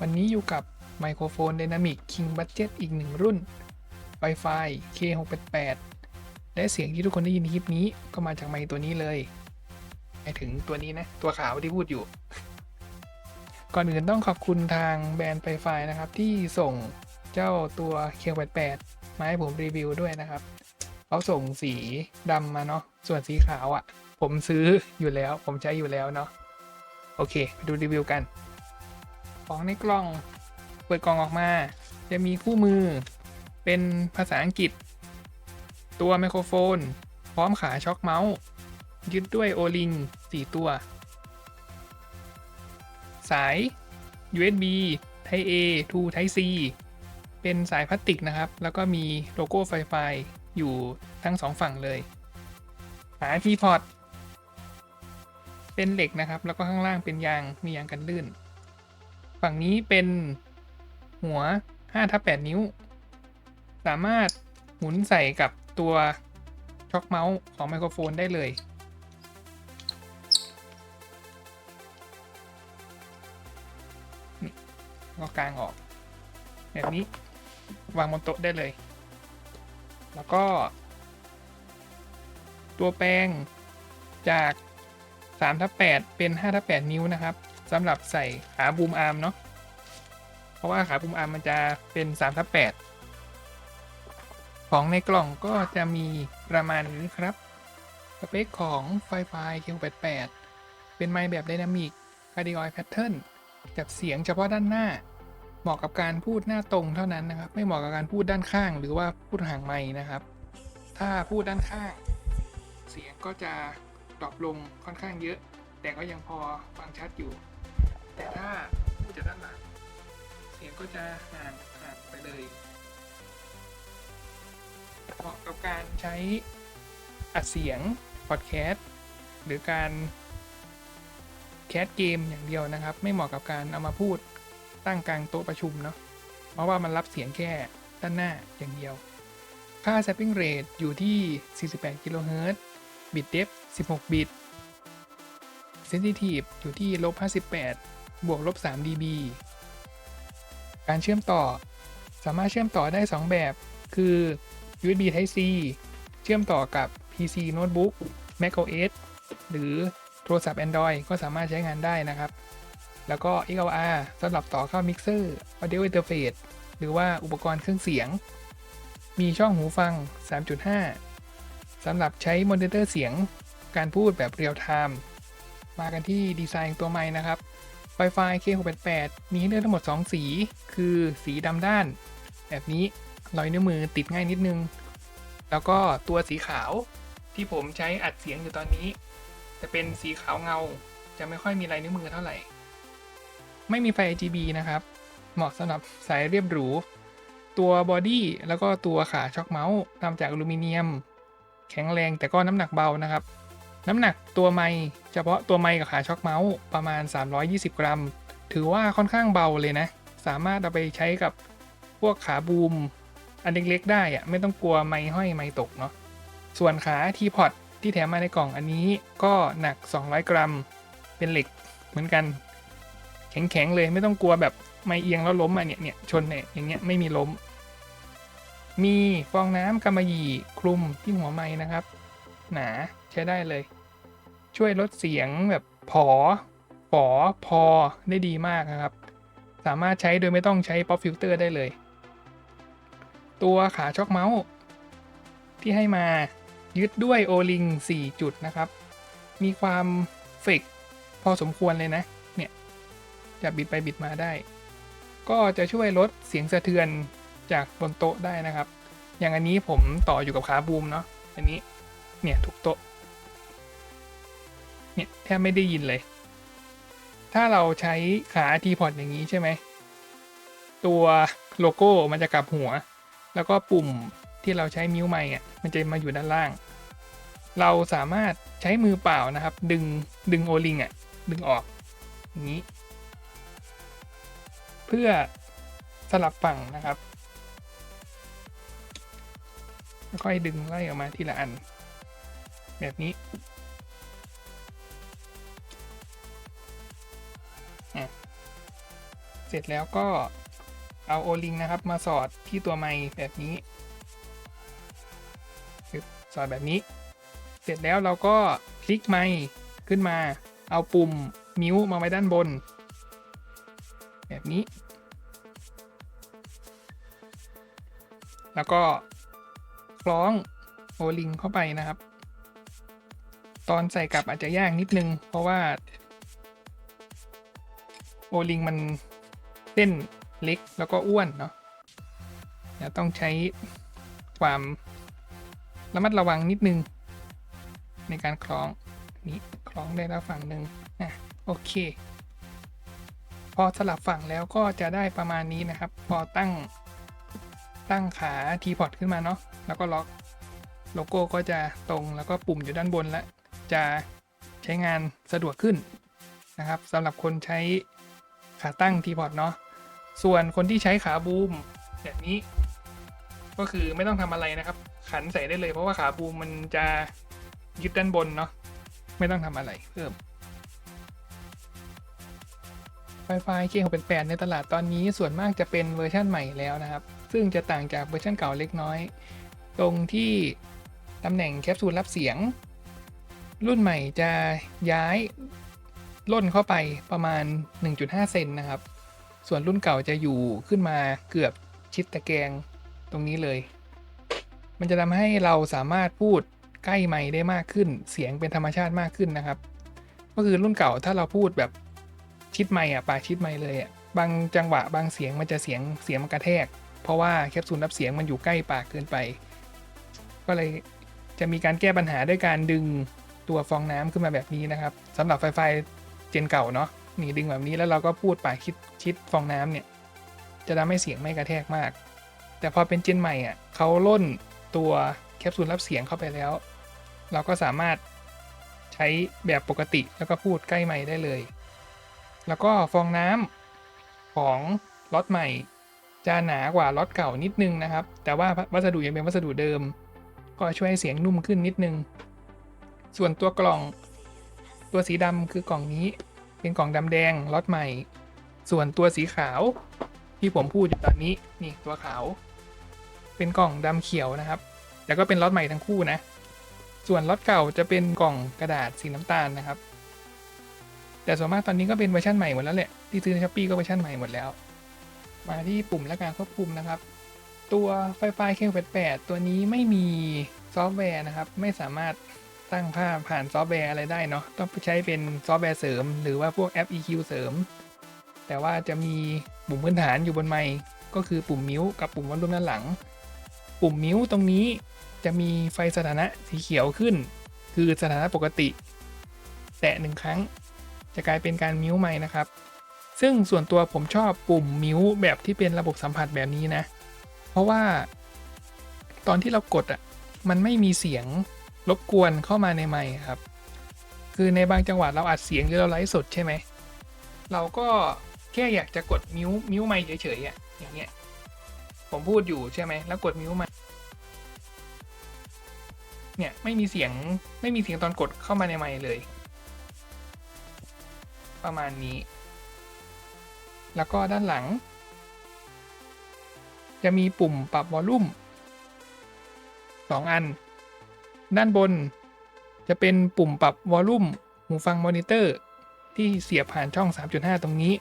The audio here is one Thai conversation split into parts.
วันนี้อยู่กับไมโครโฟน Dynamic King Budget อีกหนึ่งรุ่น Wi-Fi K688 และเสียงที่ทุกคนได้ยินคลิปนี้ก็มาจากไมค์ตัวนี้เลยหมายถึงตัวนี้นะ ตัวขาวที่พูดอยู่ ก่อนอื่นต้องขอบคุณทางแบรนด์ไ f i นะครับ ที่ส่งเจ้าตัว K688 มาให้ผมรีวิวด้วยนะครับเขาส่งสีดำมาเนาะส่วนสีขาวอะ่ะ ผมซื้ออยู่แล้ว ผมใช้อยู่แล้วเนาะโอเคไปดูรีวิวกัน ของในกล่อง เปิดกล่องออกมา จะมีคู่มือ เป็นภาษาอังกฤษ ตัวไมโครโฟน พร้อมขาช็อคเมาส์ ยึดด้วยโอลิง 4 ตัว สาย USB Type A to Type C เป็นสายพลาสติกนะครับ แล้วก็มีโลโก้ไฟไฟอยู่ทั้งสองฝั่งเลย หาทีพอร์ตเป็นเหล็กนะครับ แล้วก็ข้างล่างเป็นยาง มียางกันลื่น ฝั่งนี้เป็นหัว5ทับ8นิ้ว สามารถหมุนใส่กับตัวช็อคเมาส์ของไมโครโฟนได้เลย ก็กางออก แบบนี้วางบนโต๊ะได้เลย แล้วก็ ตัวแปลงจาก3ทับ8เป็น5ทับ8นิ้วนะครับ สำหรับใส่ขาบูมอาร์มเนาะเพราะว่าขาบูมอาร์มมันจะเป็น3ทับ8ของในกล่องก็จะมีประมาณนี้ครับสเปคของไฟไฟ Q88 เป็นไมค์แบบไดนามิก Cardioid Pattern จับเสียงเฉพาะด้านหน้า เหมาะกับการพูดหน้าตรงเท่านั้นนะครับ ไม่เหมาะกับการพูดด้านข้าง หรือว่าพูดห่างไมค์นะครับ ถ้าพูดด้านข้าง เสียงก็จะดรอปลงค่อนข้างเยอะ แต่ก็ยังพอฟังชัดอยู่ แต่ถ้าพูดจากด้านหลัง เสียงก็จะห่างห่างไปเลยเหมาะกับการใช้อัดเสียงพอดแคสต์หรือการแคสเกมอย่างเดียวนะครับ ไม่เหมาะกับการเอามาพูดตั้งกลางโต๊ะประชุมเนาะเพราะว่ามันรับเสียงแค่ด้านหน้าอย่างเดียว ค่า sampling rate อยู่ที่ 48กิโลเฮิรตซ์ bit depth 16 บิต sensitive อยู่ที่ลบ58 บวกลบ 3 dB การเชื่อมต่อ สามารถเชื่อมต่อได้ 2 แบบ คือ USB Type C เชื่อมต่อกับ PC Notebook macOS หรือโทรศัพท์ Android ก็สามารถใช้งานได้นะครับ แล้วก็ XLR สำหรับต่อเข้า Mixer Audio Interface หรือว่าอุปกรณ์เครื่องเสียง มีช่องหูฟัง 3.5 สำหรับใช้มอนิเตอร์เสียงการพูดแบบเรียลไทม์มากันที่ดีไซน์ตัวไม้นะครับ Wi-Fi K688 มีให้เลือกทั้งหมด 2 สี คือสีดำด้าน แบบนี้รอยนิ้วมือติดง่ายนิดนึง แล้วก็ตัวสีขาวที่ผมใช้อัดเสียงอยู่ตอนนี้ จะเป็นสีขาวเงา จะไม่ค่อยมีลายนิ้วมือเท่าไหร่ ไม่มีไฟ RGB นะครับ เหมาะสำหรับสายเรียบหรู ตัวบอดี้แล้วก็ตัวขาช็อคเมาส์ทำจากอลูมิเนียม แข็งแรงแต่ก็น้ำหนักเบานะครับ น้ำหนักตัวไม้เฉพาะตัวไม้กับขาช็อคเมาส์ประมาณ 320 กรัม ถือว่าค่อนข้างเบาเลยนะ สามารถเอาไปใช้กับพวกขาบูม อันเล็กๆได้อะไม่ต้องกลัวไม้ห้อยไม้ตกเนาะส่วนขาทีพอตที่แถมมาในกล่องอันนี้ก็หนัก 200 กรัม เป็นเหล็กเหมือนกัน แข็งๆเลยไม่ต้องกลัวแบบไม่เอียงแล้วล้มอะเนี่ยเนี่ยชนเนี่ยอย่างเงี้ยไม่มีล้ม มีฟองน้ำกำมะหยี่คลุมที่หัวไม้นะครับ หนา ใช้ได้เลย ช่วยลดเสียงแบบผอฝอพอได้ดีมากนะครับ สามารถใช้โดยไม่ต้องใช้ป๊อปฟิลเตอร์ได้เลย ตัวขาช็อคเมาส์ที่ให้มายึดด้วยโอลิง4จุดนะครับ มีความเฟกพอสมควรเลยนะ เนี่ย จะบิดไปบิดมาได้ ก็จะช่วยลดเสียงสะเทือนจากบนโต๊ะได้นะครับ อย่างอันนี้ผมต่ออยู่กับขาบูมเนาะ อันนี้ เนี่ยทุกโต๊ะ เนี่ยแทบไม่ได้ยินเลย ถ้าเราใช้ขาทีพอดอย่างนี้ใช่ไหม ตัวโลโก้มันจะกลับหัว แล้วก็ปุ่มที่เราใช้มิ้วไม้อะมันจะมาอยู่ด้านล่าง เราสามารถใช้มือเปล่านะครับ ดึงดึงโอลิงอะ ดึงออกอย่างนี้ เพื่อสลับฝั่งนะครับค่อยดึงไล่ออกมาทีละอัน แบบนี้ เสร็จแล้วก็เอาโอลิงนะครับมาสอดที่ตัวไมค์แบบนี้ สอดแบบนี้ เสร็จแล้วเราก็คลิกไมค์ขึ้นมา เอาปุ่มมิวมาไว้ด้านบน แบบนี้ แล้วก็คล้องโอลิงเข้าไปนะครับ ตอนใส่กลับอาจจะยากนิดนึง เพราะว่า โอลิงมัน เส้นเล็กแล้วก็อ้วนเนาะจะต้องใช้ความระมัดระวังนิดนึง ในการคล้องนี่คล้องได้แล้วฝั่งหนึ่งอะโอเค พอสลับฝั่งแล้วก็จะได้ประมาณนี้นะครับ พอตั้งตั้งขาทีพอตขึ้นมาเนาะแล้วก็ล็อกโลโก้ก็จะตรงแล้วก็ปุ่มอยู่ด้านบนแล้วจะใช้งานสะดวกขึ้นนะครับสำหรับคนใช้ ขาตั้งทีพอร์ตเนาะส่วนคนที่ใช้ขาบูมแบบนี้ ก็คือไม่ต้องทำอะไรนะครับ ขันใส่ได้เลยเพราะว่าขาบูมมันจะยึดด้านบนเนาะไม่ต้องทำอะไรเพิ่ม Wi-Fi K688 ในตลาดตอนนี้ส่วนมากจะเป็นเวอร์ชันใหม่แล้วนะครับ ซึ่งจะต่างจากเวอร์ชันเก่าเล็กน้อย ตรงที่ตำแหน่งแคปซูลรับเสียง รุ่นใหม่จะย้าย ล่นเข้าไปประมาณ 1.5 เซนนะครับ ส่วนรุ่นเก่าจะอยู่ขึ้นมาเกือบชิดตะแกรงตรงนี้เลย มันจะทำให้เราสามารถพูดใกล้ไมค์ได้มากขึ้น เสียงเป็นธรรมชาติมากขึ้นนะครับ ก็คือรุ่นเก่าถ้าเราพูดแบบชิดไมค์อะปากชิดไมค์เลยอะบางจังหวะบางเสียงมันจะเสียงเสียงมันกระแทก เพราะว่าแคปซูลรับเสียงมันอยู่ใกล้ปากเกินไป ก็เลยจะมีการแก้ปัญหาด้วยการดึงตัวฟองน้ำขึ้นมาแบบนี้นะครับสำหรับไฟไฟ เจนเก่าเนาะนี่ดึงแบบนี้แล้วเราก็พูดปากชิดชิดฟองน้ำเนี่ย จะทำให้เสียงไม่กระแทกมาก แต่พอเป็นเจนใหม่อะเขาล่นตัวแคปซูลรับเสียงเข้าไปแล้ว เราก็สามารถใช้แบบปกติแล้วก็พูดใกล้ไมค์ได้เลย แล้วก็ฟองน้ำของล็อตใหม่ จะหนากว่าล็อตเก่านิดนึงนะครับ แต่ว่าวัสดุยังเป็นวัสดุเดิม ก็ช่วยให้เสียงนุ่มขึ้นนิดนึง ส่วนตัวกล่อง ตัวสีดำคือกล่องนี้ เป็นกล่องดำแดงล็อตใหม่ ส่วนตัวสีขาว ที่ผมพูดอยู่ตอนนี้นี่ตัวขาว เป็นกล่องดำเขียวนะครับ แต่ก็เป็นล็อตใหม่ทั้งคู่นะ ส่วนล็อตเก่าจะเป็นกล่องกระดาษสีน้ำตาลนะครับ แต่ส่วนมากตอนนี้ก็เป็นเวอร์ชันใหม่หมดแล้วแหละที่ซื้อในช้อปปี้ก็เวอร์ชันใหม่หมดแล้ว มาที่ปุ่มและการควบคุมนะครับตัวไฟไฟ K88 ตัวนี้ไม่มีซอฟต์แวร์นะครับ ไม่สามารถ ตั้งภาพผ่านซอฟต์แวร์อะไรได้เนาะต้องใช้เป็นซอฟต์แวร์เสริม หรือว่าพวกแอป EQ เสริม แต่ว่าจะมีปุ่มพื้นฐานอยู่บนไมค์ก็คือปุ่มมิวกับปุ่มวอลลุ่มด้านหลัง ปุ่มมิวตรงนี้จะมีไฟสถานะสีเขียวขึ้น คือสถานะปกติ แตะหนึ่งครั้ง จะกลายเป็นการมิวใหม่นะครับ ซึ่งส่วนตัวผมชอบปุ่มมิวแบบที่เป็นระบบสัมผัสแบบนี้นะ เพราะว่า ตอนที่เรากดอะมันไม่มีเสียง รบกวนเข้ามาในไมค์ครับ คือในบางจังหวะเราอัดเสียงหรือเราไลฟ์สดใช่ไหม เราก็แค่อยากจะกดมิวมิวไมค์เฉยๆอะอย่างเงี้ย ผมพูดอยู่ใช่ไหม แล้วกดมิวไมค์เนี่ยไม่มีเสียงไม่มีเสียงตอนกดเข้ามาในไมค์เลย ประมาณนี้ แล้วก็ด้านหลัง จะมีปุ่มปรับวอลลุ่มสองอัน ด้านบน จะเป็นปุ่มปรับวอลลุ่มหูฟังมอนิเตอร์ ที่เสียบผ่านช่อง 3.5 ตรงนี้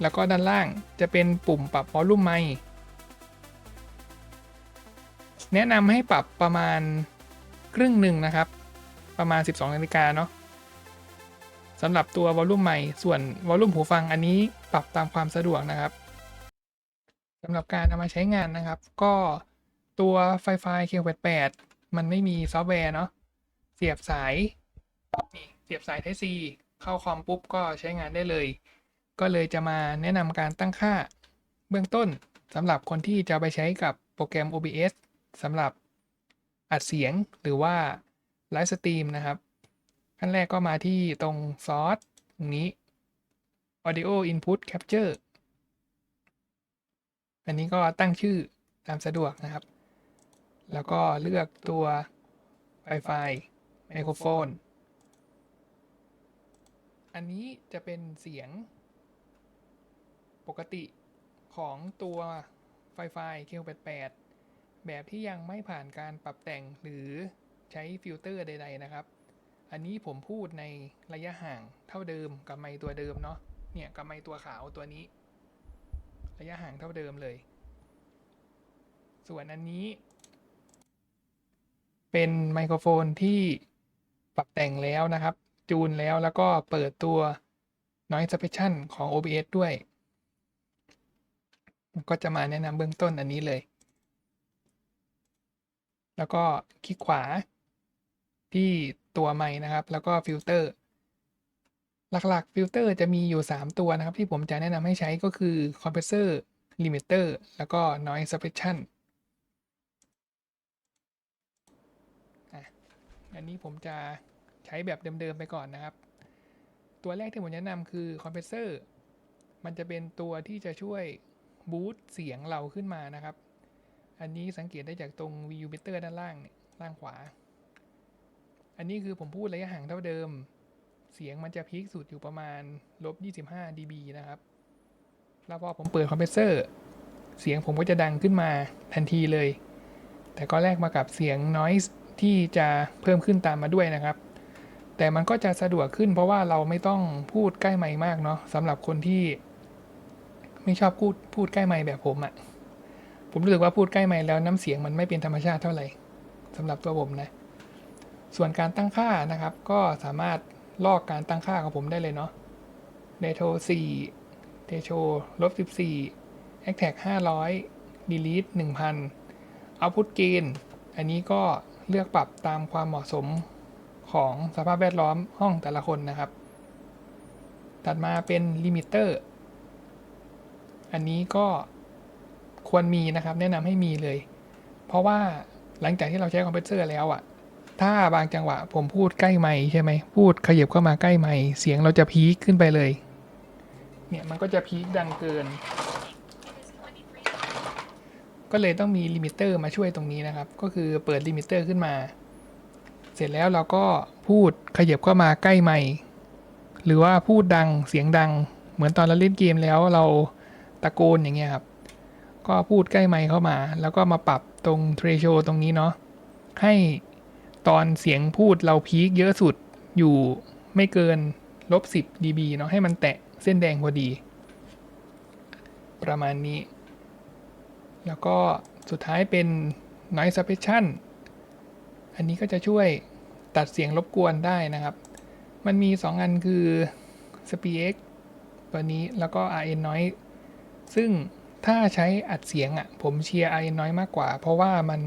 แล้วก็ด้านล่างจะเป็นปุ่มปรับวอลลุ่มไมค์แนะนำให้ปรับประมาณครึ่งหนึ่งนะครับ ประมาณ 12 นาฬิกาเนาะสำหรับตัววอลลุ่มใหม่ ส่วนวอลลุ่มหูฟังอันนี้ปรับตามความสะดวกนะครับสำหรับการนำมาใช้งานนะครับ ก็ ตัวไฟไฟ K88 มันไม่มีซอฟต์แวร์เนาะเสียบสายนี่เสียบสาย Type C เข้าคอมปุ๊บก็ใช้งานได้เลย ก็เลยจะมาแนะนำการตั้งค่าเบื้องต้นสำหรับคนที่จะไปใช้กับโปรแกรม OBS สำหรับอัดเสียงหรือว่าไลฟ์สตรีมนะครับขั้นแรกก็มาที่ตรงซอสตรงนี้ audio input capture อันนี้ก็ตั้งชื่อตามสะดวกนะครับ แล้วก็เลือกตัว Wi-Fi ไมโครโฟน อันนี้จะเป็นเสียง ปกติของตัวไฟไฟ Q88 แบบที่ยังไม่ผ่านการปรับแต่งหรือใช้ฟิลเตอร์ใด ๆ นะครับ อันนี้ผมพูดในระยะห่างเท่าเดิมกับไมค์ตัวเดิมเนาะ เนี่ยกับไมค์ตัวขาวตัวนี้ ระยะห่างเท่าเดิมเลย ส่วนอันนี้ เป็นไมโครโฟนที่ปรับแต่งแล้วนะครับ จูนแล้วแล้วก็เปิดตัว Noise Suppression ของ OBS ด้วย ก็จะมาแนะนำเบื้องต้นอันนี้เลย แล้วก็คลิกขวาที่ตัวไม้นะครับ แล้วก็ฟิลเตอร์หลักๆฟิลเตอร์จะมีอยู่ 3 ตัวนะครับ ที่ผมจะแนะนำให้ใช้ก็คือ Compressor Limiter แล้วก็ Noise Suppression อะ อันนี้ผมจะใช้แบบเดิมๆไปก่อนนะครับ ตัวแรกที่ผมแนะนำคือ Compressor มันจะเป็นตัวที่จะช่วยบูตเสียงเราขึ้นมานะครับ อันนี้สังเกตได้จากตรง VU meter ด้านล่างเนี่ยล่างขวา อันนี้คือผมพูดระยะห่างเท่าเดิม เสียงมันจะพีคสุดอยู่ประมาณลบ25 dB นะครับ แล้วพอผมเปิดคอมเพรสเซอร์เสียงผมก็จะดังขึ้นมาทันทีเลย แต่ก็แลกมากับเสียง noise ที่จะเพิ่มขึ้นตามมาด้วยนะครับ แต่มันก็จะสะดวกขึ้น เพราะว่าเราไม่ต้องพูดใกล้ไมค์มากเนาะสำหรับคนที่ ไม่ชอบพูดพูดใกล้ไมค์แบบผมอะ่ะผมรู้สึกว่าพูดใกล้ไมค์แล้วน้ำเสียงมันไม่เป็นธรรมชาติเท่าไหร่สำหรับตัวผมนะ ส่วนการตั้งค่านะครับ ก็สามารถลอกการตั้งค่าของผมได้เลยเนาะเดโท4เดโชลบ14 a c t a g 500 delete 1000 output gain อันนี้ก็ เลือกปรับตามความเหมาะสมของสภาพแวดล้อมห้องแต่ละคนนะครับตัดมาเป็นลิมิเตอร์ อันนี้ก็ควรมีนะครับ แนะนำให้มีเลย เพราะว่าหลังจากที่เราใช้คอมเพรสเซอร์แล้วอะถ้าบางจังหวะผมพูดใกล้ไมค์ใช่ไหม พูดขยับเข้ามาใกล้ไมค์เสียงเราจะพีคขึ้นไปเลย เนี่ยมันก็จะพีคดังเกิน ก็เลยต้องมีลิมิเตอร์มาช่วยตรงนี้นะครับ ก็คือเปิดลิมิเตอร์ขึ้นมา เสร็จแล้วเราก็พูดขยับเข้ามาใกล้ไมค์หรือว่าพูดดังเสียงดัง เหมือนตอนเราเล่นเกมแล้วเราตะโกนอย่างเงี้ยครับ ก็พูดใกล้ไมค์เข้ามา แล้วก็มาปรับตรงเทรโชตรงนี้เนาะให้ตอนเสียงพูดเราพีคเยอะสุดอยู่ไม่เกินลบ 10 dB เนาะให้มันแตะเส้นแดงพอดี ประมาณนี้ แล้วก็สุดท้ายเป็น noise suppression อันนี้ก็จะช่วยตัดเสียงรบกวนได้นะครับ มันมี 2 อันคือ SPX ตัวนี้แล้วก็ RN noise ซึ่งถ้าใช้อัดเสียงอะ่ะ ผมเชียร์ RN noise มากกว่า เพราะว่ามัน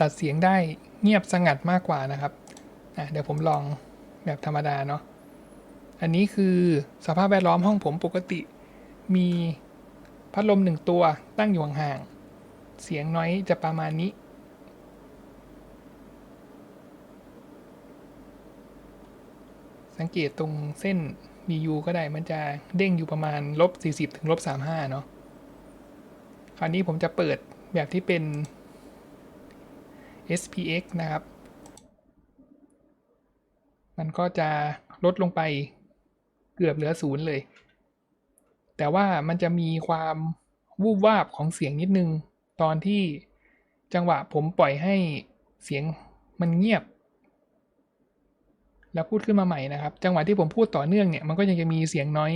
ตัดเสียงได้เงียบสงัดมากกว่านะครับเดี๋ยวผมลองแบบธรรมดาเนาะ อันนี้คือสภาพแวดล้อมห้องผมปกติมี พัดลมหนึ่งตัวตั้งอยู่ห่างๆเสียงน้อยจะประมาณนี้ สังเกตตรงเส้น BU ก็ได้มันจะเด้งอยู่ประมาณลบ40ถึงลบ35 เนาะคราวนี้ผมจะเปิดแบบที่เป็น SPX นะครับ มันก็จะลดลงไปเกือบเหลือศูนย์เลย แต่ว่ามันจะมีความวูบวาบของเสียงนิดนึง ตอนที่จังหวะผมปล่อยให้เสียงมันเงียบ แล้วพูดขึ้นมาใหม่นะครับ จังหวะที่ผมพูดต่อเนื่องเนี่ยมันก็ยังจะมีเสียงน้อย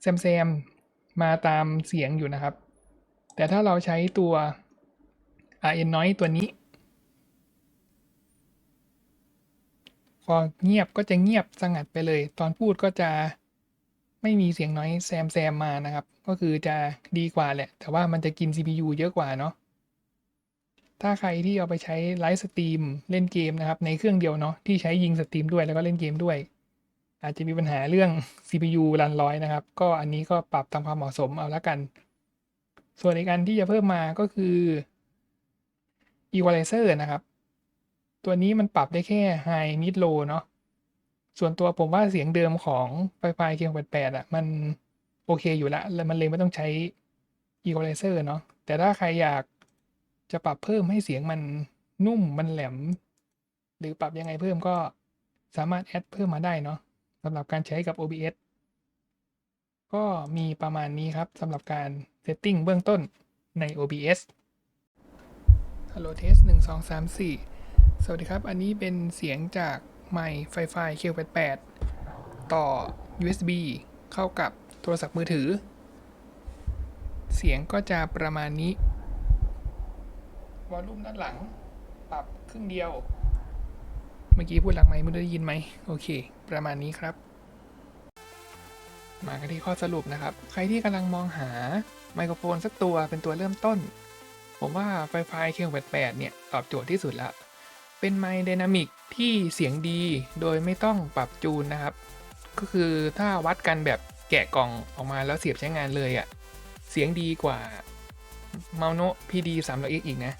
แซมๆมาตามเสียงอยู่นะครับ แต่ถ้าเราใช้ตัว RN น้อยตัวนี้ พอเงียบก็จะเงียบสงัดไปเลย ตอนพูดก็จะ ไม่มีเสียงน้อยแซมแซมมานะครับ ก็คือจะดีกว่าแหละ แต่ว่ามันจะกิน CPU เยอะกว่าเนาะถ้าใครที่เอาไปใช้ไลฟ์สตรีมเล่นเกมนะครับ ในเครื่องเดียวเนาะที่ใช้ยิงสตรีมด้วยแล้วก็เล่นเกมด้วย อาจจะมีปัญหาเรื่อง CPU รันร้อยนะครับ ก็อันนี้ก็ปรับตามความเหมาะสมเอาละกัน ส่วนอีกอันที่จะเพิ่มมาก็คือ Equalizer นะครับ ตัวนี้มันปรับได้แค่ High Mid Low เนาะ ส่วนตัวผมว่าเสียงเดิมของไฟไฟเคียง88อะ มันโอเคอยู่ละแล้วมันเลยไม่ต้องใช้ Equalizer เนาะแต่ถ้าใครอยากจะปรับเพิ่มให้เสียงมันนุ่มมันแหลม หรือปรับยังไงเพิ่มก็สามารถแอดเพิ่มมาได้เนาะสำหรับการใช้กับ OBS ก็มีประมาณนี้ครับสำหรับการเซตติ้งเบื้องต้นใน OBS Hello Test 1 2 3 4 สวัสดีครับ อันนี้เป็นเสียงจาก ไมค์ไฟไฟ Q88 ต่อ USB เข้ากับโทรศัพท์มือถือ เสียงก็จะประมาณนี้ วอลลุ่มด้านหลัง ปรับครึ่งเดียว เมื่อกี้พูดหลังไมค์ไม่ได้ยินไหม โอเค ประมาณนี้ครับ มากันที่ข้อสรุปนะครับ ใครที่กำลังมองหาไมโครโฟนสักตัวเป็นตัวเริ่มต้น ผมว่าไฟไฟ Q88 เนี่ย ตอบโจทย์ที่สุดละ เป็นไมค์ไดนามิกที่เสียงดีโดยไม่ต้องปรับจูนนะครับ ก็คือถ้าวัดกันแบบแกะกล่องออกมาแล้วเสียบใช้งานเลยอะ่ะ เสียงดีกว่า m a u n o PD 300X อีกนะ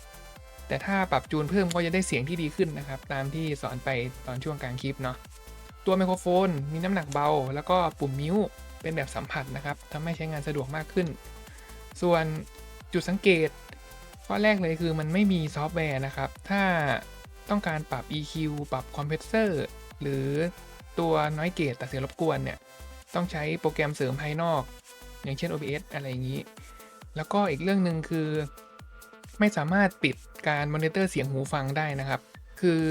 แต่ถ้าปรับจูนเพิ่มก็จะได้เสียงที่ดีขึ้นนะครับ ตามที่สอนไปตอนช่วงกลางคลิปเนาะตัวไมโครโฟนมีน้ำหนักเบา แล้วก็ปุ่มมิวเป็นแบบสัมผัสนะครับทำให้ใช้งานสะดวกมากขึ้น ส่วนจุดสังเกตข้อแรกเลยคือมันไม่มีซอฟต์แวร์นะครับ ถ้า ต้องการปรับ EQ ปรับคอมเพรสเซอร์หรือตัวน้อยเกตตัดเสียงรบกวนเนี่ย ต้องใช้โปรแกรมเสริมภายนอก อย่างเช่น OBS อะไรอย่างนี้ แล้วก็อีกเรื่องหนึ่งคือ ไม่สามารถปิดการมอนิเตอร์เสียงหูฟังได้นะครับ คือ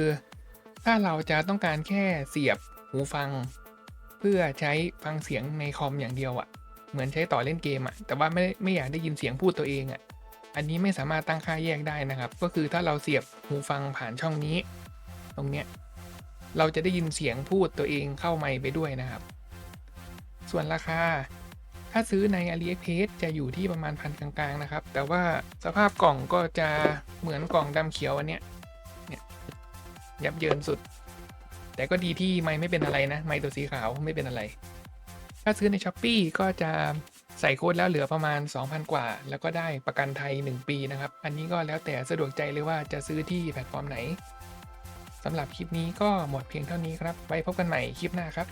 ถ้าเราจะต้องการแค่เสียบหูฟัง เพื่อใช้ฟังเสียงในคอมอย่างเดียวอะ่ะ เหมือนใช้ต่อเล่นเกมอะ่ะแต่ว่าไม่ไม่อยากได้ยินเสียงพูดตัวเองอะ่ะ อันนี้ไม่สามารถตั้งค่าแยกได้นะครับ ก็คือถ้าเราเสียบหูฟังผ่านช่องนี้ ตรงเนี้ยเราจะได้ยินเสียงพูดตัวเองเข้าไมค์ไปด้วยนะครับ ส่วนราคา ถ้าซื้อใน AliExpress จะอยู่ที่ประมาณพันกลางๆนะครับ แต่ว่าสภาพกล่องก็จะเหมือนกล่องดำเขียวอันเนี้ยเนี่ยยับเยินสุด แต่ก็ดีที่ไม่ไม่เป็นอะไรนะ ไม่ตัวสีขาวไม่เป็นอะไร ถ้าซื้อใน s h อ p e e ก็จะ ใส่โค้ดแล้วเหลือประมาณ 2,000 กว่า แล้วก็ได้ประกันไทย 1 ปีนะครับ อันนี้ก็แล้วแต่สะดวกใจเลยว่าจะซื้อที่แพลตฟอร์มไหนสำหรับคลิปนี้ก็หมดเพียงเท่านี้ครับ ไว้พบกันใหม่คลิปหน้าครับ